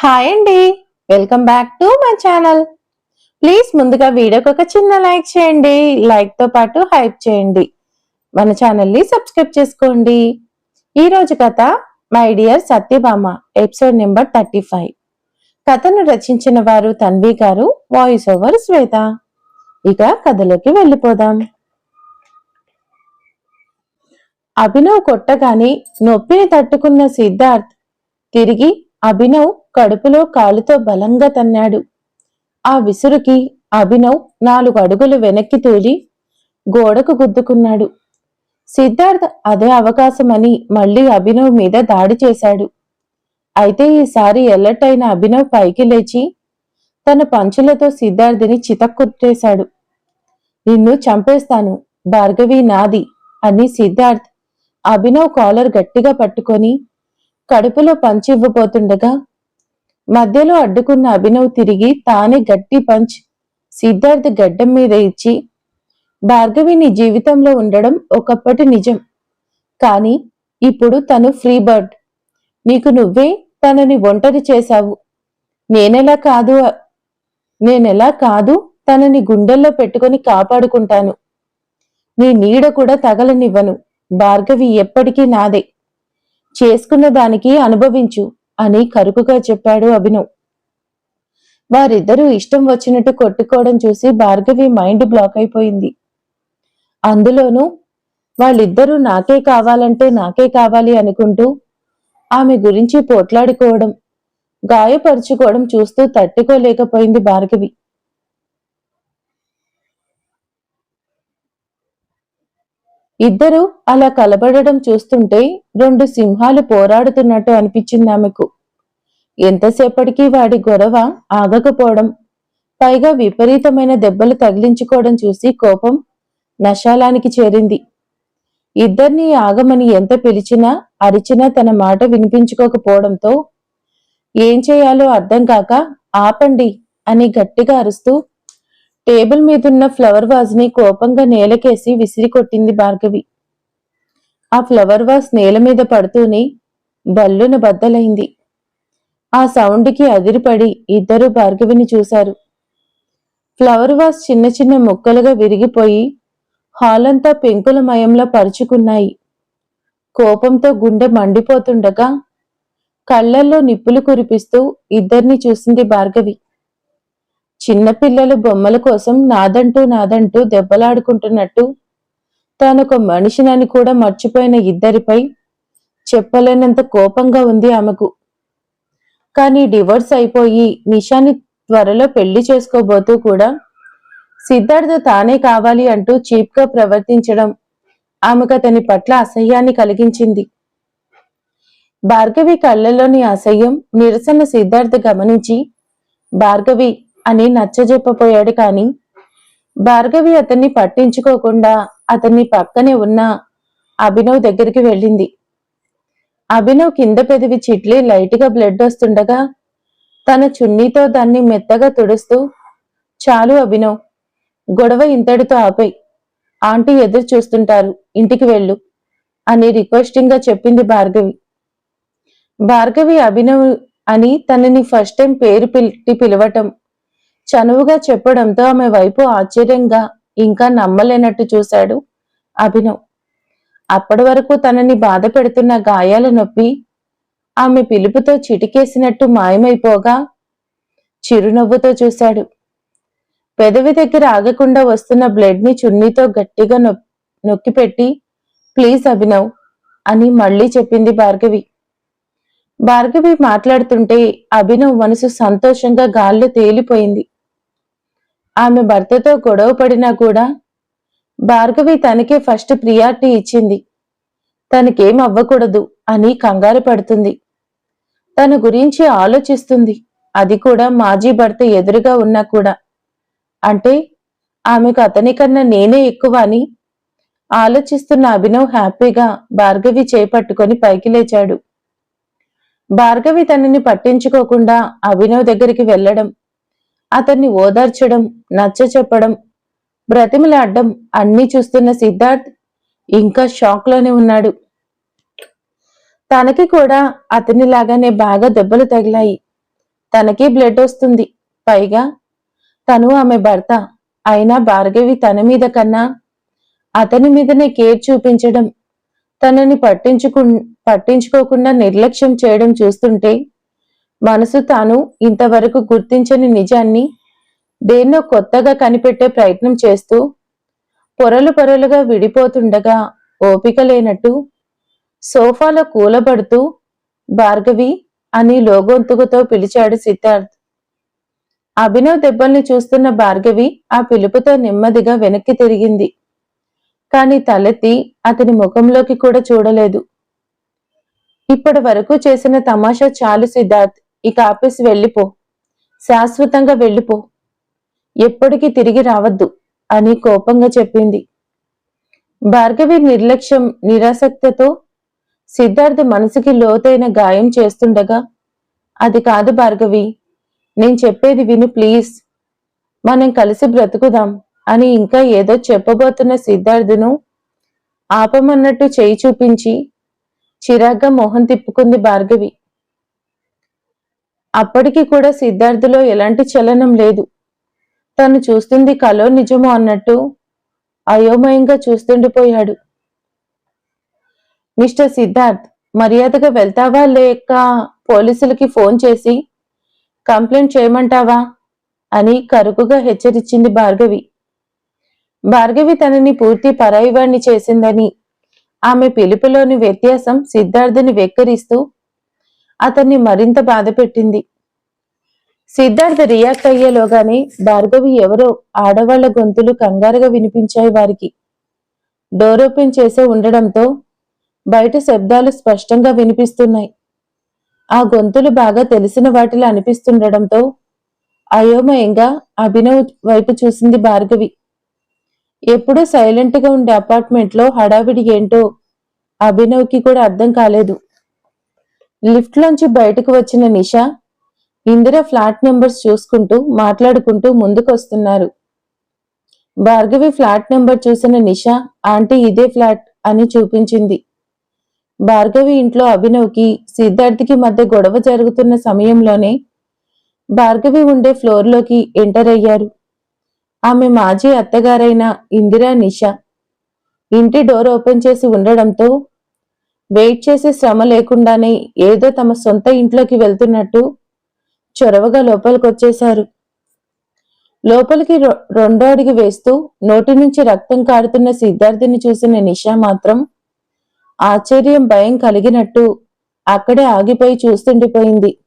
Hi అండి. Welcome back to my channel. Please ముందుగా వీడియోకి ఒక చిన్న లైక్ చేయండి. లైక్తో పాటు హైప్ చేయండి. మన ఛానల్ని సబ్స్క్రైబ్ చేసుకోండి. ఈ రోజు కథ my dear Satyabhama episode number thirty five. కథను రచించిన వారు తన్వి గారు వాయిస్ ఓవర్ శ్వేత. ఇక కథలోకి వెళ్ళిపోదాం. అభినవ్ కొట్టగానే నొప్పిని తట్టుకున్న సిద్ధార్థ్ తిరిగి అభినవ్ కడుపులో కాలుతో బలంగా తన్నాడు. ఆ విసురుకి అభినవ్ నాలుగు అడుగులు వెనక్కి తూలి గోడకు గుద్దుకున్నాడు. సిద్ధార్థ్ అదే అవకాశమని మళ్ళీ అభినవ్ మీద దాడి చేశాడు. అయితే ఈసారి ఎలర్ట్ అయిన అభినవ్ పైకి లేచి తన పంచులతో సిద్ధార్థిని చితక్కుట్టేశాడు. నిన్ను చంపేస్తాను భార్గవి నాది అని సిద్ధార్థ్ అభినవ్ కాలర్ గట్టిగా పట్టుకొని కడుపులో పంచి ఇవ్వబోతుండగా మధ్యలో అడ్డుకున్న అభినవ్ తిరిగి తానే గట్టి పంచ్ సిద్ధార్థ్ గడ్డం మీద ఇచ్చి భార్గవి నీ జీవితంలో ఉండడం ఒకప్పటి నిజం. కానీ ఇప్పుడు తను ఫ్రీ బర్డ్. నీకు నువ్వే తనని ఒంటరి చేశావు. నేనెలా కాదు నేనెలా కాదు తనని గుండెల్లో పెట్టుకొని కాపాడుకుంటాను. నీ నీడ కూడా తగలనివ్వను. భార్గవి ఎప్పటికీ నాదే. చేసుకున్న దానికి అనుభవించు అని కరుకుగా చెప్పాడు అభినవ్. వారిద్దరూ ఇష్టం వచ్చినట్టు కొట్టుకోవడం చూసి భార్గవి మైండ్ బ్లాక్ అయిపోయింది. అందులోనూ వాళ్ళిద్దరూ నాకే కావాలంటే నాకే కావాలి అనుకుంటూ ఆమె గురించి పోట్లాడుకోవడం గాయపరుచుకోవడం చూస్తూ తట్టుకోలేకపోయింది భార్గవి. ఇద్దరూ అలా కలబడడం చూస్తుంటే రెండు సింహాలు పోరాడుతున్నట్టు అనిపించింది ఆమెకు. ఎంతసేపటికి వాడి గొడవ ఆగకపోవడం పైగా విపరీతమైన దెబ్బలు తగిలించుకోవడం చూసి కోపం నశాలానికి చేరింది. ఇద్దరినీ ఆగమని ఎంత పిలిచినా అరిచినా తన మాట వినిపించుకోకపోవడంతో ఏం చేయాలో అర్థం కాక ఆపండి అని గట్టిగా అరుస్తూ టేబుల్ మీదున్న ఫ్లవర్ వాజ్ని కోపంగా నేలకేసి విసిరి కొట్టింది భార్గవి. ఆ ఫ్లవర్ వాజ్ నేల మీద పడుతూనే బల్లున బద్దలైంది. ఆ సౌండ్కి అదిరిపడి ఇద్దరు భార్గవిని చూశారు. ఫ్లవర్ వాస్ చిన్న చిన్న ముక్కలుగా విరిగిపోయి హాలంతా పెంకుల మయంలో పరుచుకున్నాయి. కోపంతో గుండె మండిపోతుండగా కళ్ళల్లో నిప్పులు కురిపిస్తూ ఇద్దరిని చూసింది భార్గవి. చిన్నపిల్లలు బొమ్మల కోసం నాదంటూ నాదంటూ దెబ్బలాడుకుంటున్నట్టు తానొక మనిషినని కూడా మర్చిపోయిన ఇద్దరిపై చెప్పలేనంత కోపంగా ఉంది ఆమెకు. కానీ డివోర్స్ అయిపోయి నిషాని త్వరలో పెళ్ళి చేసుకోబోతూ కూడా సిద్ధార్థ తానే కావాలి అంటూ చీప్గా ప్రవర్తించడం ఆమెకు అతని పట్ల అసహ్యాన్ని కలిగించింది. భార్గవి కళ్ళలోని అసహ్యం నిరసన సిద్ధార్థ గమనించి భార్గవి అని నచ్చజెప్పపోయాడు కాని భార్గవి అతన్ని పట్టించుకోకుండా అతన్ని పక్కనే ఉన్న అభినవ్ దగ్గరికి వెళ్ళింది. అభినవ్ కింద పెదవి చిట్లి లైట్గా బ్లడ్ వస్తుండగా తన చున్నీతో దాన్ని మెత్తగా తుడుస్తూ చాలు అభినవ్ గొడవ ఇంతటితో ఆపై ఆంటీ ఎదురు చూస్తుంటారు ఇంటికి వెళ్ళు అని రిక్వెస్టింగ్గా చెప్పింది భార్గవి. భార్గవి అభినవ్ అని తనని ఫస్ట్ టైం పేరు పిలిటి పిలవటం చనువుగా చెప్పడంతో ఆమె వైపు ఆశ్చర్యంగా ఇంకా నమ్మలేనట్టు చూశాడు అభినవ్. అప్పటి వరకు తనని బాధ పెడుతున్న గాయాల నొప్పి ఆమె పిలుపుతో చిటికేసినట్టు మాయమైపోగా చిరునవ్వుతో చూశాడు. పెదవి దగ్గర ఆగకుండా వస్తున్న బ్లడ్ని చున్నీతో గట్టిగా నొక్కిపెట్టి ప్లీజ్ అభినవ్ అని మళ్ళీ చెప్పింది భార్గవి. భార్గవి మాట్లాడుతుంటే అభినవ్ మనసు సంతోషంగా గాల్లో తేలిపోయింది. ఆమె భర్తతో గొడవ పడినా కూడా భార్గవి తనకే ఫస్ట్ ప్రియారిటీ ఇచ్చింది. తనకేం అవ్వకూడదు అని కంగారు పడుతుంది. తన గురించి ఆలోచిస్తుంది. అది కూడా మాజీ భర్త ఎదురుగా ఉన్నా కూడా. అంటే ఆమెకు అతని కన్నా నేనే ఎక్కువ అని ఆలోచిస్తున్న అభినవ్ హ్యాపీగా భార్గవి చేపట్టుకొని పైకి లేచాడు. భార్గవి తనని పట్టించుకోకుండా అభినవ్ దగ్గరికి వెళ్ళడం అతన్ని ఓదార్చడం నచ్చ చెప్పడం బ్రతిమలాడ్డం అన్నీ చూస్తున్న సిద్ధార్థ్ ఇంకా షాక్లోనే ఉన్నాడు. తనకి కూడా అతనిలాగానే బాగా దెబ్బలు తగిలాయి. తనకి బ్లడ్ వస్తుంది. పైగా తను ఆమె భర్త. అయినా భార్గవి తన మీద కన్నా అతని మీదనే కేర్ చూపించడం తనని పట్టించుకు పట్టించుకోకుండా నిర్లక్ష్యం చేయడం చూస్తుంటే మనసు తాను ఇంతవరకు గుర్తించని నిజాన్ని దేన్నో కొత్తగా కనిపెట్టే ప్రయత్నం చేస్తూ పొరలు పొరలుగా విడిపోతుండగా ఓపిక లేనట్టు సోఫాలో కూలబడుతూ భార్గవి అని లోగొంతుకుతో పిలిచాడు సిద్ధార్థ్. అభినవ్ దెబ్బల్ని చూస్తున్న భార్గవి ఆ పిలుపుతో నెమ్మదిగా వెనక్కి తిరిగింది. కాని తలెత్తి అతని ముఖంలోకి కూడా చూడలేదు. ఇప్పటి వరకు చేసిన తమాషా చాలు సిద్ధార్థ్. ఇక ఆఫీస్ వెళ్ళిపో. శాశ్వతంగా వెళ్ళిపో. ఎప్పటికీ తిరిగి రావద్దు అని కోపంగా చెప్పింది. భార్గవి నిర్లక్ష్యం నిరాసక్తతో సిద్ధార్థ మనసుకి లోతైన గాయం చేస్తుండగా అది కాదు భార్గవి నేను చెప్పేది విను ప్లీజ్. మనం కలిసి బ్రతుకుదాం అని ఇంకా ఏదో చెప్పబోతున్న సిద్ధార్థును ఆపమన్నట్టు చేయి చూపించి చిరాగ్గా మొహం తిప్పుకుంది భార్గవి. అప్పటికి కూడా సిద్ధార్థులో ఎలాంటి చలనం లేదు. తను చూస్తుంది కలో నిజమో అన్నట్టు అయోమయంగా చూస్తుండిపోయాడు. మిస్టర్ సిద్ధార్థ్ మర్యాదగా వెళ్తావా లేక పోలీసులకి ఫోన్ చేసి కంప్లైంట్ చేయమంటావా అని కరుకుగా హెచ్చరించింది భార్గవి. భార్గవి తనని పూర్తి పరాయివాణ్ణి చేసిందని ఆమె పిలుపులోని వ్యత్యాసం సిద్ధార్థుని వెక్కిరిస్తూ అతన్ని మరింత బాధపెట్టింది సిద్ధార్థ రియాక్ట్ అయ్యేలోగానే భార్గవి ఎవరో ఆడవాళ్ళ గొంతులు కంగారుగా వినిపించాయి వారికి. డోర్ ఓపెన్ చేసే ఉండడంతో బయట శబ్దాలు స్పష్టంగా వినిపిస్తున్నాయి. ఆ గొంతులు బాగా తెలిసిన వాటిలో అనిపిస్తుండడంతో అయోమయంగా అభినవ్ వైపు చూసింది భార్గవి. ఎప్పుడూ సైలెంట్గా ఉండే అపార్ట్మెంట్లో హడావిడి ఏంటో అభినవ్కి కూడా అర్థం కాలేదు. లిఫ్ట్ లోంచి బయటకు వచ్చిన నిషా ఇందిర ఫ్లాట్ నెంబర్స్ చూసుకుంటూ మాట్లాడుకుంటూ ముందుకొస్తున్నారు. భార్గవి ఫ్లాట్ నెంబర్ చూసిన నిషా ఆంటీ ఇదే ఫ్లాట్ అని చూపించింది. భార్గవి ఇంట్లో అభినవ్కి సిద్ధార్థికి మధ్య గొడవ జరుగుతున్న సమయంలోనే భార్గవి ఉండే ఫ్లోర్లోకి ఎంటర్ అయ్యారు. ఆమె మాజీ అత్తగారైన ఇందిరా నిషా ఇంటి డోర్ ఓపెన్ చేసి ఉండడంతో వెయిట్ చేసే శ్రమ లేకుండానే ఏదో తమ సొంత ఇంట్లోకి వెళ్తున్నట్టు చొరవగా లోపలికొచ్చేశారు. లోపలికి రొ- రెండో అడుగు వేస్తూ నోటి నుంచి రక్తం కారుతున్న సిద్ధార్థిని చూసిన నిషా మాత్రం ఆశ్చర్యం భయం కలిగినట్టు అక్కడే ఆగిపోయి చూస్తుండిపోయింది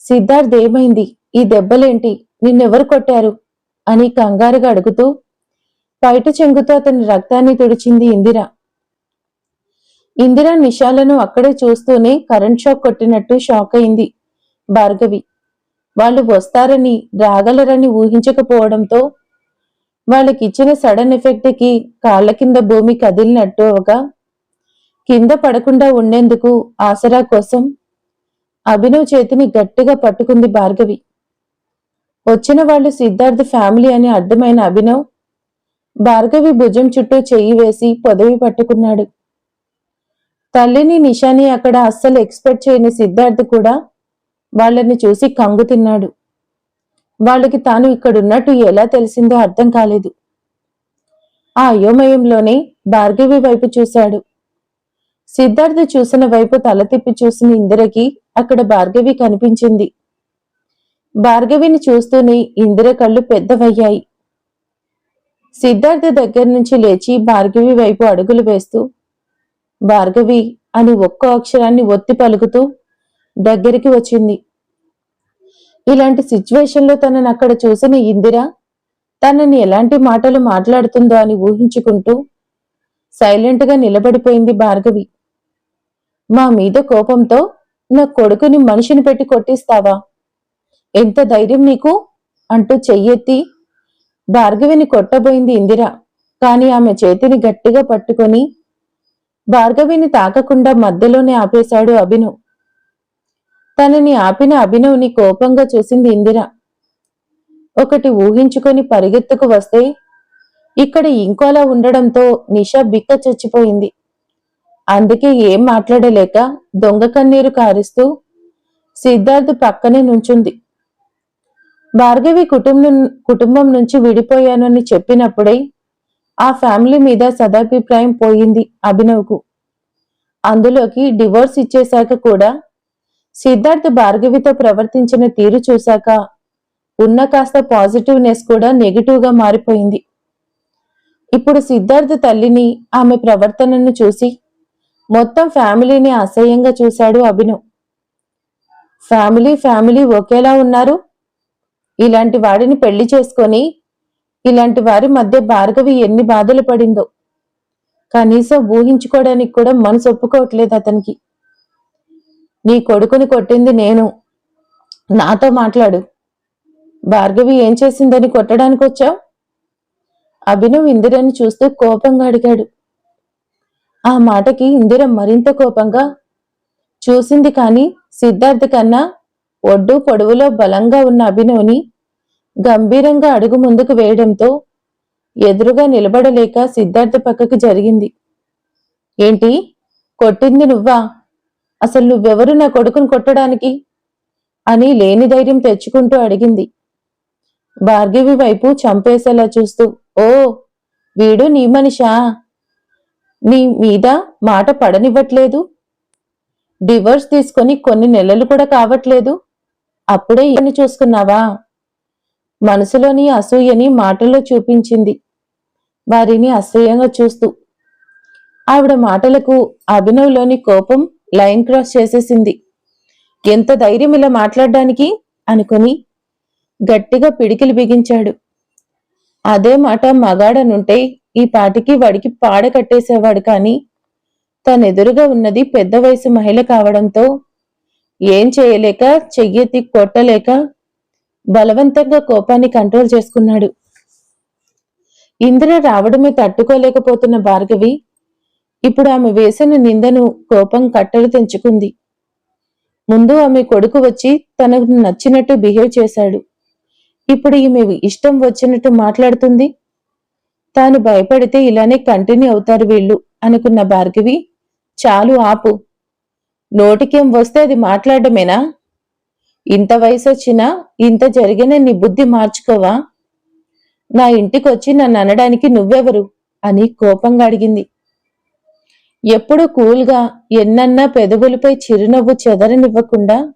సిద్ధార్థ్ ఏమైంది? ఈ దెబ్బలేంటి? నిన్నెవరు కొట్టారు? అని కంగారుగా అడుగుతూ బయట చెంగుతో అతని రక్తాన్ని తుడిచింది ఇందిరా. ఇందిర నిషాలను అక్కడే చూస్తూనే కరెంట్ షాక్ కొట్టినట్టు షాక్ అయింది భార్గవి. వాళ్ళు వస్తారని రాగలరని ఊహించకపోవడంతో వాళ్ళకిచ్చిన సడన్ ఎఫెక్ట్కి కాళ్ళ కింద భూమి కదిలినట్టు అవగా కింద పడకుండా ఉండేందుకు ఆసరా కోసం అభినవ్ చేతిని గట్టిగా పట్టుకుంది భార్గవి. వచ్చిన వాళ్ళు సిద్ధార్థ్ ఫ్యామిలీ అని అర్థమైన అభినవ్ భార్గవి భుజం చుట్టూ చెయ్యి వేసి పొదవి పట్టుకున్నాడు. తల్లిని నిషాని అక్కడ అస్సలు ఎక్స్పెక్ట్ చేయని సిద్ధార్థ్ కూడా వాళ్ళని చూసి కంగు తిన్నాడు. వాళ్ళకి తాను ఇక్కడున్నట్టు ఎలా తెలిసిందో అర్థం కాలేదు. ఆ అయోమయంలోనే భార్గవి వైపు చూశాడు. సిద్ధార్థ చూసిన వైపు తల తిప్పి చూసిన ఇందిరకి అక్కడ భార్గవి కనిపించింది. భార్గవిని చూస్తూనే ఇందిర కళ్ళు పెద్దవయ్యాయి. సిద్ధార్థ దగ్గర నుంచి లేచి భార్గవి వైపు అడుగులు వేస్తూ భార్గవి అని ఒక్కో అక్షరాన్ని ఒత్తి పలుకుతూ దగ్గరికి వచ్చింది. ఇలాంటి సిచ్యువేషన్లో తనని అక్కడ చూసిన ఇందిర తనని ఎలాంటి మాటలు మాట్లాడుతుందో అని ఊహించుకుంటూ సైలెంట్గా నిలబడిపోయింది భార్గవి. మా మీద కోపంతో నా కొడుకుని మనిషిని పెట్టి కొట్టిస్తావా? ఎంత ధైర్యం నీకు? అంటూ చెయ్యెత్తి భార్గవిని కొట్టబోయింది ఇందిర. కాని ఆమె చేతిని గట్టిగా పట్టుకొని భార్గవిని తాకకుండా మధ్యలోనే ఆపేశాడు అభినవ్ తనని ఆపిన అభినవ్ని కోపంగా చూసింది ఇందిర. ఒకటి ఊహించుకొని పరిగెత్తుకు వస్తే ఇక్కడ ఇంకోలా ఉండడంతో నిషా బిక్క చచ్చిపోయింది. అందుకే ఏం మాట్లాడలేక దొంగ కన్నీరు కారుస్తూ సిద్ధార్థ్ పక్కనే నుంచుంది. భార్గవి కుటుంబం కుటుంబం నుంచి విడిపోయాను అని చెప్పినప్పుడే ఆ ఫ్యామిలీ మీద సదాభిప్రాయం పోయింది అభినవ్కు. అందులోకి డివోర్స్ ఇచ్చేశాక కూడా సిద్ధార్థ్ భార్గవితో ప్రవర్తించిన తీరు చూశాక ఉన్న కాస్త పాజిటివ్నెస్ కూడా నెగిటివ్గా మారిపోయింది. ఇప్పుడు సిద్ధార్థ్ తల్లిని ఆమె ప్రవర్తనను చూసి మొత్తం ఫ్యామిలీని అసహ్యంగా చూశాడు అభినవ్. ఫ్యామిలీ ఫ్యామిలీ ఒకేలా ఉన్నారు? ఇలాంటి వాడిని పెళ్ళి చేసుకొని ఇలాంటి వారి మధ్య భార్గవి ఎన్ని బాధలు పడిందో. కనీసం ఊహించుకోవడానికి కూడా మనసు ఒప్పుకోవట్లేదు అతనికి. నీ కొడుకుని కొట్టింది నేను. నాతో మాట్లాడు. భార్గవి ఏం చేసిందని కొట్టడానికి వచ్చావు? అభినవ్ ఇందిరని చూస్తూ కోపంగా అడిగాడు. ఆ మాటకి ఇందిర మరింత కోపంగా చూసింది కానీ సిద్ధార్థ్ కన్నా ఒడ్డు పొడవులో బలంగా ఉన్న అభినవ్ని గంభీరంగా అడుగు ముందుకు వేయడంతో ఎదురుగా నిలబడలేక సిద్ధార్థ పక్కకు జరిగింది. ఏంటి? కొట్టింది నువ్వా? అసలు నువ్వెవరు నా కొడుకుని కొట్టడానికి? అని లేని ధైర్యం తెచ్చుకుంటూ అడిగింది. భార్గవి వైపు చంపేసేలా చూస్తూ ఓ వీడు నీ మనిషా? నీ మీద మాట పడనివ్వట్లేదు? డివోర్స్ తీసుకొని కొన్ని నెలలు కూడా కావట్లేదు? అప్పుడే ఇవన్నీ చూసుకున్నావా? మనసులోని అసూయని మాటల్లో చూపించింది. వారిని అసహ్యంగా చూస్తూ ఆవిడ మాటలకు అభినవ్లోని కోపం లైన్ క్రాస్ చేసేసింది. ఎంత ధైర్యం ఇలా మాట్లాడడానికి? అనుకుని గట్టిగా పిడికిలు బిగించాడు. అదే మాట మగాడనుంటే ఈ పాటికి వాడికి పాడ కట్టేసేవాడు కానీ తనెదురుగా ఉన్నది పెద్ద వయసు మహిళ కావడంతో ఏం చేయలేక చెయ్యెత్తి కొట్టలేక బలవంతంగా కోపాన్ని కంట్రోల్ చేసుకున్నాడు. ఇంద్ర రావడమే తట్టుకోలేకపోతున్న భార్గవి ఇప్పుడు ఆమె వేసిన నిందను కోపం కట్టలు తెంచుకుంది. ముందు ఆమె కొడుకు వచ్చి తనకు నచ్చినట్టు బిహేవ్ చేశాడు. ఇప్పుడు ఈమె ఇష్టం వచ్చినట్టు మాట్లాడుతుంది. తాను భయపడితే ఇలానే కంటిన్యూ అవుతారు వీళ్ళు అనుకున్న భార్గవి చాలు ఆపు. నోటికేం వస్తే అది మాట్లాడమేనా ఇంత వయసు వచ్చినా ఇంత జరిగిన నీ బుద్ధి మార్చుకోవా? నా ఇంటికొచ్చి నన్ను అనడానికి నువ్వెవరు? అని కోపంగా అడిగింది. ఎప్పుడు కూల్గా ఎన్నన్నా పెదవులపై చిరునవ్వు చెదరనివ్వకుండా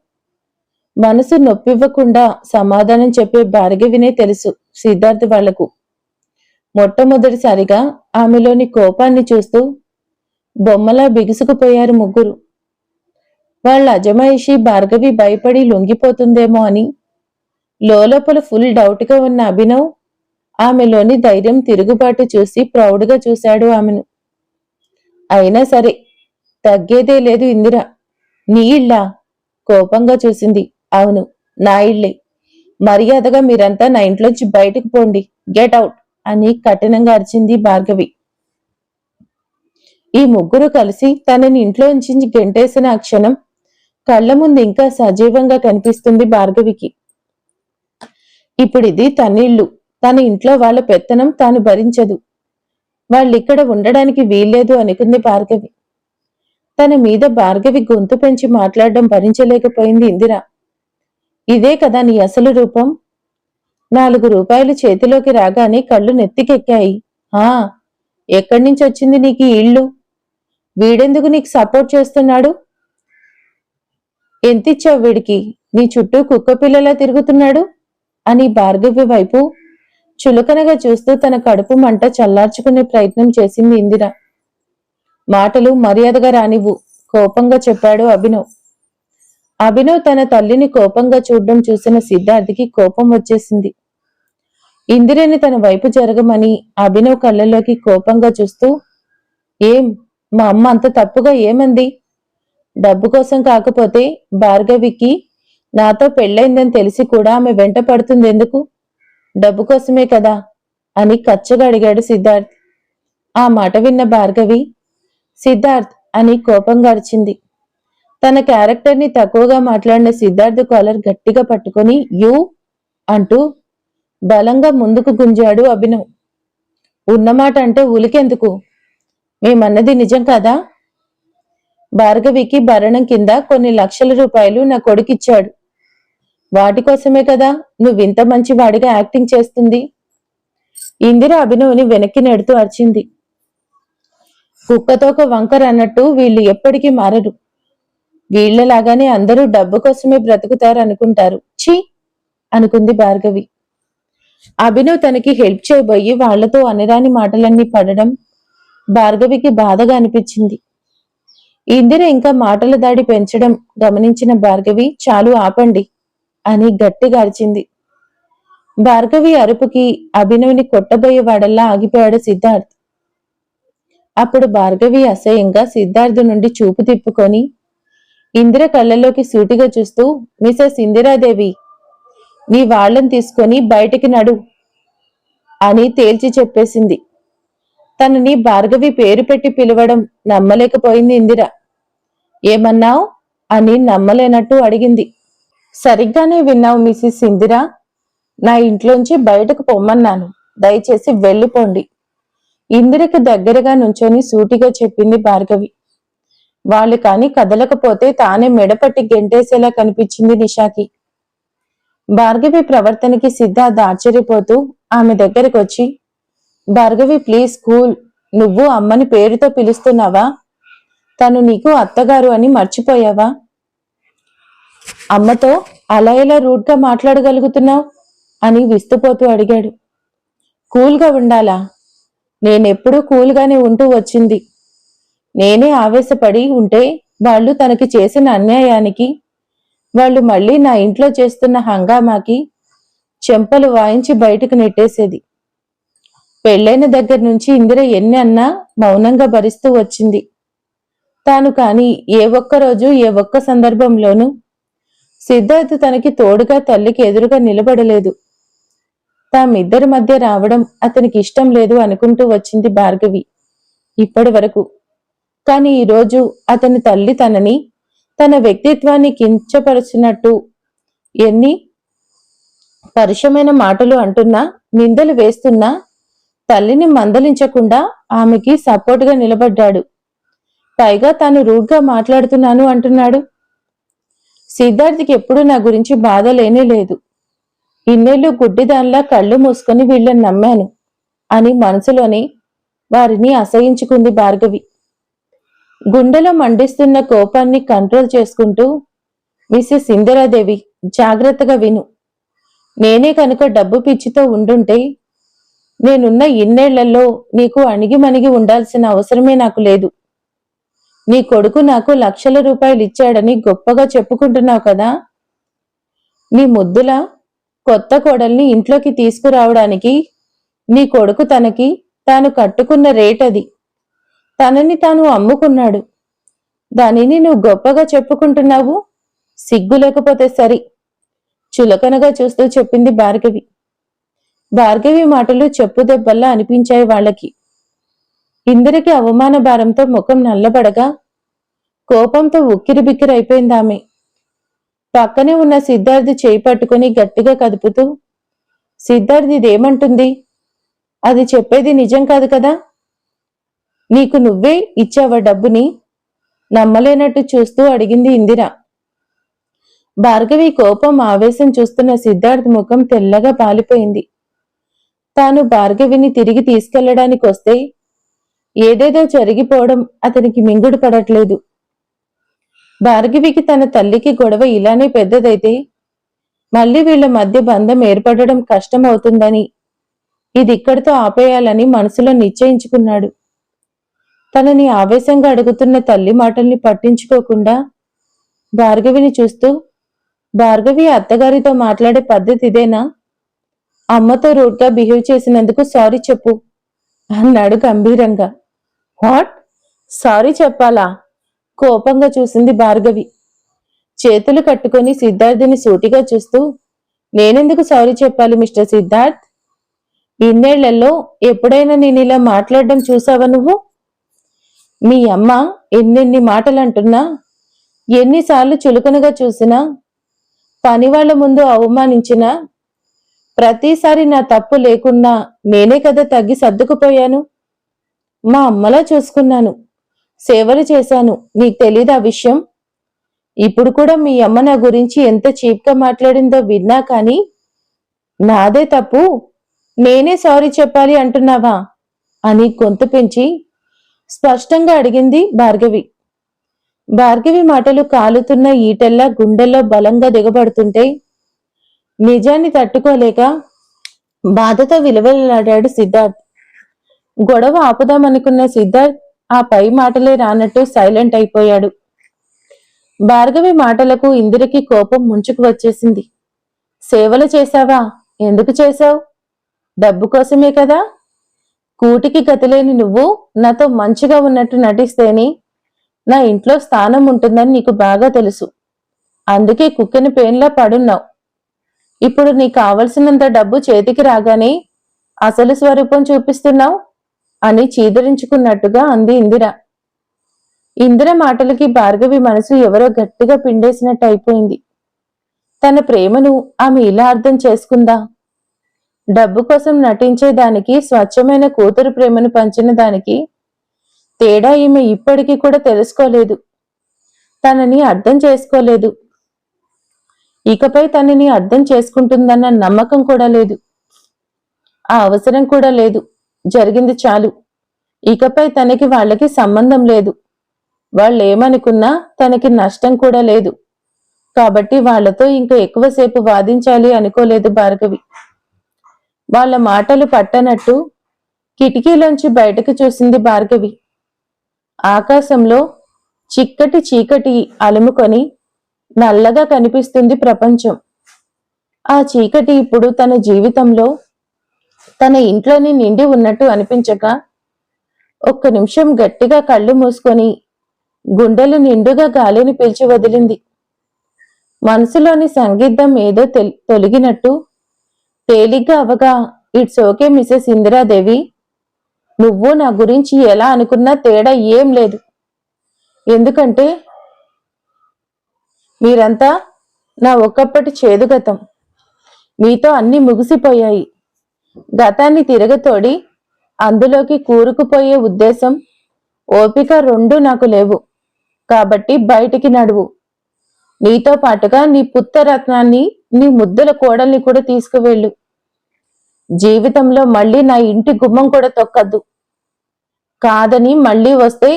మనసు నొప్పివ్వకుండా సమాధానం చెప్పే భార్గవినే తెలుసు సిద్ధార్థ్ వాళ్ళకు. మొట్టమొదటిసారిగా ఆమెలోని కోపాన్ని చూస్తూ బొమ్మలా బిగుసుకుపోయారు ముగ్గురు. వాళ్ళ అజమాయిషి భార్గవి భయపడి లొంగిపోతుందేమో అని. లోలోపల ఫుల్ డౌట్గా ఉన్న అభినవ్ ఆమెలోని ధైర్యం తిరుగుబాటు చూసి ప్రౌడ్గా చూశాడు ఆమెను. అయినా సరే తగ్గేదే లేదు ఇందిర. నీ ఇళ్ళా? కోపంగా చూసింది అవును నా ఇళ్ళే. మర్యాదగా మీరంతా నా ఇంట్లోంచి బయటకు పోండి గెట్ అవుట్ అని కఠినంగా అరిచింది భార్గవి. ఈ ముగ్గురు కలిసి తనని ఇంట్లోంచి గెంటేసిన ఆ క్షణం కళ్ళ ముందు ఇంకా సజీవంగా కనిపిస్తుంది భార్గవికి. ఇప్పుడిది తనిళ్ళు తన ఇంట్లో వాళ్ళ పెత్తనం తాను భరించదు. వాళ్ళిక్కడ ఉండడానికి వీల్లేదు అనుకుంది భార్గవి. తన మీద భార్గవి గొంతు పెంచి మాట్లాడడం భరించలేకపోయింది ఇందిర. ఇదే కదా నీ అసలు రూపం? నాలుగు రూపాయలు చేతిలోకి రాగానే కళ్ళు నెత్తికెక్కాయి. ఆ ఎక్కడి నుంచి వచ్చింది నీకు ఈ వీడెందుకు నీకు సపోర్ట్ చేస్తున్నాడు? ఎంతిచ్చావు వీడికి? నీ చుట్టూ కుక్క పిల్లలా తిరుగుతున్నాడు? అని భార్గవి వైపు చులకనగా చూస్తూ తన కడుపు మంట చల్లార్చుకునే ప్రయత్నం చేసింది ఇందిర. మాటలు మర్యాదగా రానివ్వు కోపంగా చెప్పాడు అభినవ్. అభినవ్ తన తల్లిని కోపంగా చూడడం చూసిన సిద్ధార్థికి కోపం వచ్చేసింది. ఇందిరని తన వైపు జరగమని అభినవ్ కళ్ళలోకి కోపంగా చూస్తూ ఏం? మా అమ్మ అంత తప్పుగా ఏమంది? డబ్బు కోసం కాకపోతే భార్గవికి నాతో పెళ్ళైందని తెలిసి కూడా ఆమె వెంట పడుతుంది ఎందుకు డబ్బు కోసమే కదా? అని కచ్చగా అడిగాడు సిద్ధార్థ్. ఆ మాట విన్న భార్గవి సిద్ధార్థ్ అని కోపంగా అరిచింది తన క్యారెక్టర్ని తక్కువగా మాట్లాడిన సిద్ధార్థ్ కాలర్ గట్టిగా పట్టుకొని యూ అంటూ బలంగా ముందుకు గుంజాడు అభినవ్. ఉన్నమాట అంటే ఉలికెందుకు? మేమన్నది నిజం కదా? భార్గవికి భరణం కింద కొన్ని లక్షల రూపాయలు నా కొడుకిచ్చాడు. వాటి కోసమే కదా నువ్వింత మంచి వాడిగా యాక్టింగ్ చేస్తుంది? ఇందిర అభినవ్ని వెనక్కి నెడుతూ అరిచింది. కుక్కతో ఒక వంకర అన్నట్టు వీళ్ళు ఎప్పటికీ మారరు. వీళ్ళలాగానే అందరూ డబ్బు కోసమే బ్రతుకుతారు అనుకుంటారు ఛీ! అనుకుంది భార్గవి. అభినవ్ తనకి హెల్ప్ చేయబోయి వాళ్ళతో అనిరాని మాటలన్నీ పడడం భార్గవికి బాధగా అనిపించింది. ఇందిర ఇంకా మాటల దాడి పెంచడం గమనించిన భార్గవి చాలు ఆపండి అని గట్టిగా అరిచింది. భార్గవి అరుపుకి అభినవ్ని కొట్టబోయేవాడల్లా ఆగిపోయాడు సిద్ధార్థ్. అప్పుడు భార్గవి అసహ్యంగా సిద్ధార్థ్ నుండి చూపు తిప్పుకొని ఇందిర కళ్ళలోకి సూటిగా చూస్తూ మిసెస్ ఇందిరాదేవి నీ వాళ్ళని తీసుకొని బయటికి నడు అని తేల్చి చెప్పేసింది. తనని భార్గవి పేరు పెట్టి పిలవడం నమ్మలేకపోయింది ఇందిర. ఏమన్నావు? అని నమ్మలేనట్టు అడిగింది. సరిగ్గానే విన్నావు మిసిస్ ఇందిరా. నా ఇంట్లోంచి బయటకు పొమ్మన్నాను. దయచేసి వెళ్ళిపోండి. ఇందిరకి దగ్గరగా నుంచొని సూటిగా చెప్పింది భార్గవి. వాళ్ళు కాని కదలకపోతే తానే మెడపట్టి గెంటేసేలా కనిపించింది నిషాకి. భార్గవి ప్రవర్తనకి సిద్ధార్థ ఆశ్చర్యపోతూ ఆమె దగ్గరకు వచ్చి భార్గవి ప్లీజ్ కూల్. నువ్వు అమ్మని పేరుతో పిలుస్తున్నావా? తను నీకు అత్తగారు అని మర్చిపోయావా? అమ్మతో అలా ఎలా రూడ్గా మాట్లాడగలుగుతున్నావు? అని విస్తుపోతూ అడిగాడు. కూల్గా ఉండాలా? నేనెప్పుడూ కూల్గానే ఉంటూ వచ్చింది. నేనే ఆవేశపడి ఉంటే వాళ్ళు తనకి చేసిన అన్యాయానికి వాళ్ళు మళ్ళీ నా ఇంట్లో చేస్తున్న హంగామాకి చెంపలు వాయించి బయటకు నెట్టేసేది. పెళ్ళైన దగ్గర నుంచి ఇందిర ఎన్ని అన్నా మౌనంగా భరిస్తూ వచ్చింది. తాను కాని ఏ ఒక్క రోజు ఏ ఒక్క సందర్భంలోనూ సిద్ధార్థ్ తనకి తోడుగా తల్లికి ఎదురుగా నిలబడలేదు. తామిద్దరి మధ్య రావడం అతనికి ఇష్టం లేదు అనుకుంటూ వచ్చింది భార్గవి ఇప్పటి వరకు. కాని ఈరోజు అతని తల్లి తనని తన వ్యక్తిత్వాన్ని కించపరచినట్టు ఎన్ని పరుషమైన మాటలు అంటున్నా నిందలు వేస్తున్నా తల్లిని మందలించకుండా ఆమెకి సపోర్ట్గా నిలబడ్డాడు. పైగా తాను రూడ్గా మాట్లాడుతున్నాను అంటున్నాడు. సిద్ధార్థికి ఎప్పుడూ నా గురించి బాధ లేనే లేదు. ఇన్నేళ్ళు గుడ్డిదానిలా కళ్ళు మూసుకొని వీళ్ళని నమ్మాను అని మనసులోనే వారిని అసహించుకుంది భార్గవి. గుండెలో మండిస్తున్న కోపాన్ని కంట్రోల్ చేసుకుంటూ మిస్సెస్ ఇందిరాదేవి జాగ్రత్తగా విను. నేనే కనుక డబ్బు పిచ్చితో ఉండుంటే నేనున్న ఇన్నేళ్ళలో నీకు అణిగిమణిగి ఉండాల్సిన అవసరమే నాకు లేదు. నీ కొడుకు నాకు లక్షల రూపాయలు ఇచ్చాడని గొప్పగా చెప్పుకుంటున్నావు కదా? నీ ముద్దుల కొత్త కోడల్ని ఇంట్లోకి తీసుకురావడానికి నీ కొడుకు తనకి తాను కట్టుకున్న రేట్ అది. తనని తాను అమ్ముకున్నాడు. దానిని నువ్వు గొప్పగా చెప్పుకుంటున్నావు? సిగ్గు లేకపోతే సరి. చులకనగా చూస్తూ చెప్పింది భార్గవి. భార్గవి మాటలు చెప్పు దెబ్బల్లా అనిపించాయి వాళ్ళకి. ఇందరికి అవమాన భారంతో ముఖం నల్లబడగా కోపంతో ఉక్కిరి బిక్కిరైపోయింది ఆమె. పక్కనే ఉన్న సిద్ధార్థి చేయి పట్టుకుని గట్టిగా కదుపుతూ సిద్ధార్థి ఇదేమంటుంది? అది చెప్పేది నిజం కాదు కదా? నీకు నువ్వే ఇచ్చావా డబ్బుని? నమ్మలేనట్టు చూస్తూ అడిగింది ఇందిర. భార్గవి కోపం ఆవేశం చూస్తున్న సిద్ధార్థ్ ముఖం తెల్లగా పాలిపోయింది. తాను భార్గవిని తిరిగి తీసుకెళ్ళడానికి వస్తే ఏదేదో జరిగిపోవడం అతనికి మింగుడు పడట్లేదు. భార్గవికి తన తల్లికి గొడవ ఇలానే పెద్దదైతే మళ్ళీ వీళ్ళ మధ్య బంధం ఏర్పడడం కష్టమవుతుందని ఇది ఇక్కడితో ఆపేయాలని మనసులో నిశ్చయించుకున్నాడు. తనని ఆవేశంగా అడుగుతున్న తల్లి మాటల్ని పట్టించుకోకుండా భార్గవిని చూస్తూ భార్గవి అత్తగారితో మాట్లాడే పద్ధతి ఇదేనా? అమ్మతో రూడ్గా బిహేవ్ చేసినందుకు సారీ చెప్పు అన్నాడు గంభీరంగా. వాట్? సారీ చెప్పాలా? కోపంగా చూసింది భార్గవి. చేతులు కట్టుకొని సిద్ధార్థిని సూటిగా చూస్తూ నేనెందుకు సారీ చెప్పాలి మిస్టర్ సిద్ధార్థ్? ఇన్నేళ్ళలో ఎప్పుడైనా నేను ఇలా మాట్లాడడం చూసావా నువ్వు? మీ అమ్మ ఎన్నెన్ని మాటలు అంటున్నా ఎన్నిసార్లు చులకనగా చూసినా పనివాళ్ళ ముందు అవమానించినా ప్రతిసారి నా తప్పు లేకున్నా నేనే కదా తగ్గి సర్దుకుపోయాను? మా అమ్మలా చూసుకున్నాను. సేవలు చేశాను. నీకు ఆ విషయం? ఇప్పుడు కూడా మీ అమ్మ నా గురించి ఎంత చీప్గా మాట్లాడిందో విన్నా కానీ నాదే తప్పు. నేనే సారీ చెప్పాలి అంటున్నావా? అని గొంతు పెంచి స్పష్టంగా అడిగింది భార్గవి. భార్గవి మాటలు కాలుతున్న ఈటల్లా గుండెల్లో బలంగా దిగబడుతుంటే నిజాన్ని తట్టుకోలేక బాధతో విలువలాడాడు సిద్ధార్థ్. గొడవ ఆపుదామనుకున్న సిద్ధార్థ్ ఆ పై మాటలే రానట్టు సైలెంట్ అయిపోయాడు. భార్గవి మాటలకు ఇందిరకి కోపం ముంచుకు వచ్చేసింది. సేవలు చేశావా? ఎందుకు చేశావు? డబ్బు కోసమే కదా? కూటికి గతిలేని నువ్వు నాతో మంచిగా ఉన్నట్టు నటిస్తేనే నా ఇంట్లో స్థానం ఉంటుందని నీకు బాగా తెలుసు. అందుకే కుక్కిన పేన్లా పడున్నావు. ఇప్పుడు నీకు కావలసినంత డబ్బు చేతికి రాగానే అసలు స్వరూపం చూపిస్తున్నావు? అని చీదరించుకున్నట్టుగా అంది ఇందిర. ఇందిర మాటలకి భార్గవి మనసు ఎవరో గట్టిగా పిండేసినట్టు అయిపోయింది. తన ప్రేమను ఆమె ఇలా అర్థం చేసుకుందా? డబ్బు కోసం నటించేదానికి స్వచ్ఛమైన కూతురు ప్రేమను పంచిన దానికి తేడా ఈమె ఇప్పటికీ కూడా తెలుసుకోలేదు. తనని అర్థం చేసుకోలేదు. ఇకపై తనని అర్థం చేసుకుంటుందన్న నమ్మకం కూడా లేదు. ఆ అవసరం కూడా లేదు. జరిగింది చాలు. ఇకపై తనకి వాళ్ళకి సంబంధం లేదు. వాళ్ళు ఏమనుకున్నా తనకి నష్టం కూడా లేదు. కాబట్టి వాళ్ళతో ఇంకా ఎక్కువసేపు వాదించాలి అనుకోలేదు భార్గవి. వాళ్ళ మాటలు పట్టనట్టు కిటికీలోంచి బయటకు చూసింది భార్గవి. ఆకాశంలో చిక్కటి చీకటి అలుముకొని నల్లగా కనిపిస్తుంది ప్రపంచం. ఆ చీకటి ఇప్పుడు తన జీవితంలో తన ఇంట్లోనే నిండి ఉన్నట్టు అనిపించగా ఒక్క నిమిషం గట్టిగా కళ్ళు మూసుకొని గుండెలు నిండుగా గాలిని పీల్చి వదిలింది. మనసులోని సంగీతం ఏదో తొలగినట్టు తేలిగ్గా అవగా ఇట్స్ ఓకే మిసెస్ ఇందిరాదేవి నువ్వు నా గురించి ఎలా అనుకున్నా తేడా ఏం లేదు. ఎందుకంటే మీరంతా నా ఒక్కప్పటి చేదుగతం. మీతో అన్ని ముగిసిపోయాయి. గతాన్ని తిరగతోడి అందులోకి కూరుకుపోయే ఉద్దేశం ఓపిక రెండు నాకు లేవు. కాబట్టి బయటికి నడువు. నీతో పాటుగా నీ పుత్తరత్నాన్ని నీ ముద్దల కోడల్ని కూడా తీసుకువెళ్ళు. జీవితంలో మళ్ళీ నా ఇంటి గుమ్మం కూడా తొక్కద్దు. కాదని మళ్ళీ వస్తే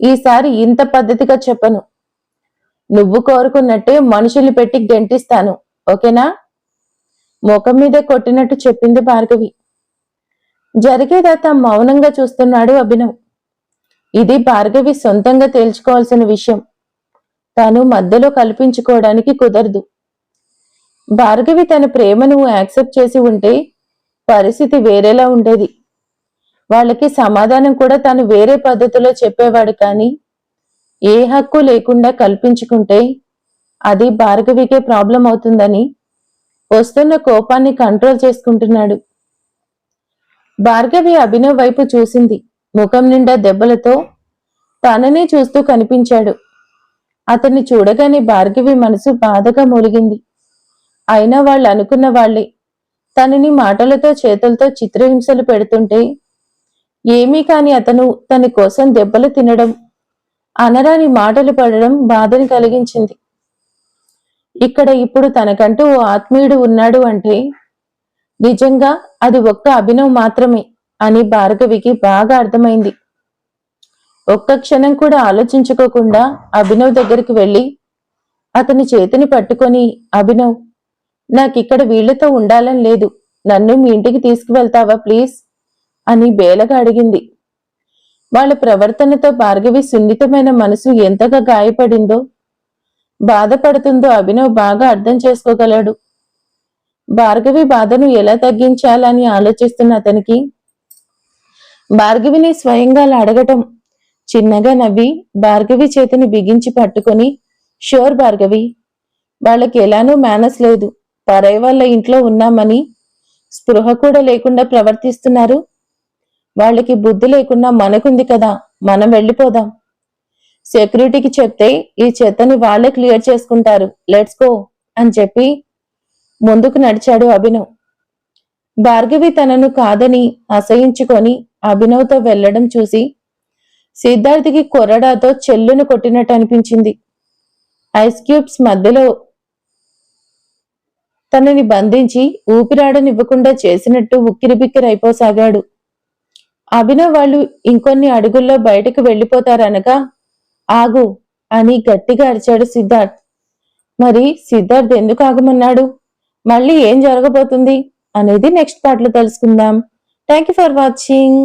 ఈసారి ఇంత పద్ధతిగా చెప్పను. నువ్వు కోరుకున్నట్టే మనుషుల్ని పెట్టి గెంటిస్తాను. ఓకేనా? ముఖం మీద కొట్టినట్టు చెప్పింది భార్గవి. జరిగేదాత మౌనంగా చూస్తున్నాడు అభినవ్. ఇది భార్గవి సొంతంగా తేల్చుకోవాల్సిన విషయం. తాను మధ్యలో కల్పించుకోవడానికి కుదరదు. భార్గవి తన ప్రేమను యాక్సెప్ట్ చేసి ఉంటే పరిస్థితి వేరేలా ఉండేది. వాళ్ళకి సమాధానం కూడా తాను వేరే పద్ధతిలో చెప్పేవాడు కానీ ఏ హక్కు లేకుండా కల్పించుకుంటే అది భార్గవికే ప్రాబ్లం అవుతుందని వస్తున్న కోపాన్ని కంట్రోల్ చేసుకుంటున్నాడు. భార్గవి అభినవ్ వైపు చూసింది. ముఖం నిండా దెబ్బలతో తననే చూస్తూ కనిపించాడు. అతన్ని చూడగానే భార్గవి మనసు బాధగా మూలిగింది. అయినా వాళ్ళు అనుకున్న వాళ్ళే తనని మాటలతో చేతులతో చిత్రహింసలు పెడుతుంటే ఏమీ కాని అతను తన కోసం దెబ్బలు తినడం అనరాని మాటలు పడడం బాధని కలిగించింది. ఇక్కడ ఇప్పుడు తనకంటూ ఓ ఆత్మీయుడు ఉన్నాడు అంటే నిజంగా అది ఒక్క అభినవ్ మాత్రమే అని భార్గవికి బాగా అర్థమైంది. ఒక్క క్షణం కూడా ఆలోచించుకోకుండా అభినవ్ దగ్గరికి వెళ్ళి అతని చేతిని పట్టుకొని అభినవ్ నాకిక్కడ వీళ్ళతో ఉండాలని లేదు. నన్ను మీ ఇంటికి తీసుకువెళ్తావా ప్లీజ్? అని బేలగా అడిగింది. వాళ్ళ ప్రవర్తనతో భార్గవి సున్నితమైన మనసు ఎంతగా గాయపడిందో బాధపడుతుందో అభినవ్ బాగా అర్థం చేసుకోగలడు. భార్గవి బాధను ఎలా తగ్గించాలని ఆలోచిస్తున్న అతనికి? భార్గవిని స్వయంగా అడగటం చిన్నగా నవ్వి భార్గవి చేతిని బిగించి పట్టుకొని షోర్ భార్గవి వాళ్ళకి ఎలానూ మేనస్ లేదు. పరై వాళ్ళ ఇంట్లో ఉన్నామని స్పృహ కూడా లేకుండా ప్రవర్తిస్తున్నారు. వాళ్ళకి బుద్ధి లేకుండా మనకుంది కదా మనం వెళ్ళిపోదాం. సెక్యూరిటీకి చెప్తే ఈ చెత్తని వాళ్ళే క్లియర్ చేసుకుంటారు. లెట్స్ గో అని చెప్పి ముందుకు నడిచాడు అభినవ్. భార్గవి తనను కాదని అసహించుకొని అభినవ్తో వెళ్ళడం చూసి సిద్ధార్థికి కొరడాతో చెల్లును కొట్టినట్టు అనిపించింది. ఐస్ క్యూబ్స్ మధ్యలో తనని బంధించి ఊపిరాడనివ్వకుండా చేసినట్టు ఉక్కిరిబిక్కిరైపోసాగాడు. అభినవ్ వాళ్ళు ఇంకొన్ని అడుగుల్లో బయటకు వెళ్ళిపోతారనగా ఆగు అని గట్టిగా అరిచాడు సిద్ధార్థ్. మరి సిద్ధార్థ్ ఎందుకు ఆగమన్నాడు? మళ్ళీ ఏం జరగబోతుంది? అనేది నెక్స్ట్ పార్ట్లో తెలుసుకుందాం. Thank you for watching